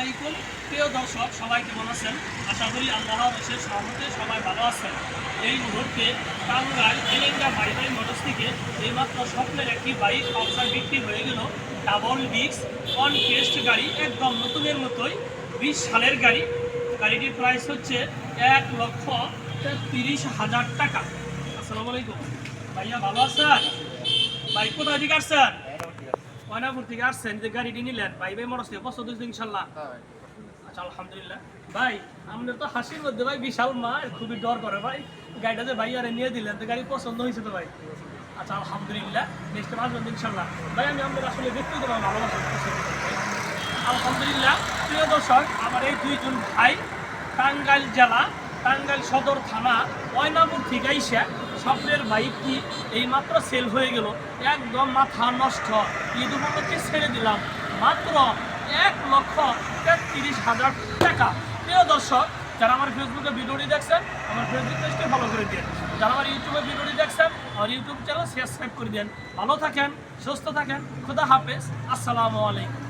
আলাইকুম। প্রিয় দর্শক, সবাই কেমন আছেন? আশা করি আল্লাহ বিশেষ সহমতে সবাই ভালো আছেন। এই মুহূর্তে টাঙ্গাইল এলেঙ্গা বাই বাই মোটরস থেকে এইমাত্র স্বপ্নের একটি বাইক পালসার বিক্রি হয়ে গেল ডাবল ডিস্ক অন টেস্ট গাড়ি, একদম নতুনের মতোই বিশ সালের গাড়ি। গাড়িটির প্রাইস হচ্ছে এক লক্ষ তিরিশ হাজার টাকা। আসসালামু আলাইকুম। ভাইয়া, ভালো আছেন? বাইক কোথায় থেকে আসছেন? ময়নাপুর থেকে আসছেন যে গাড়িটি নিলেন, ভাই ভাই মরস থেকে পছন্দ হয়েছে ইনশাল্লাহ। আচ্ছা ভাই, আমাদের তো হাসির মধ্যে, ভাই, বিশাল মা খুবই ডর করে, ভাই। গাড়িটা যে ভাই আরে নিয়ে দিলেন, তো গাড়ি পছন্দ হয়েছে তো, ভাই। আচ্ছা আলহামদুলিল্লাহ, নেক্সট আসবেন ইনশাল্লাহ। ভাই, আমি আমাদের আসলে ব্যক্তিগত আলহামদুলিল্লাহ, প্রিয় দর্শক, আমার এই দুইজন ভাই, টাঙ্গাইল জেলা টাঙ্গাইল সদর থানা ময়নাপুর থেকে স্বপ্নের বাইকটি এইমাত্র সেল হয়ে গেল? একদম মাথা নষ্ট। ঈদ উপলক্ষে ছেড়ে দিলাম। মাত্র এক লক্ষ তেত্রিশ হাজার টাকা। প্রিয় দর্শক, যারা আমার ফেসবুকে ভিডিওটি দেখছেন, আমার ফেসবুক পেজটি ফলো করে দিন। যারা আমার ইউটিউবে ভিডিওটি দেখছেন, আমার ইউটিউব চ্যানেল সাবস্ক্রাইব করে দিন। ভালো থাকেন, সুস্থ থাকেন, খুদা হাফেজ। আসসালামু আলাইকুম।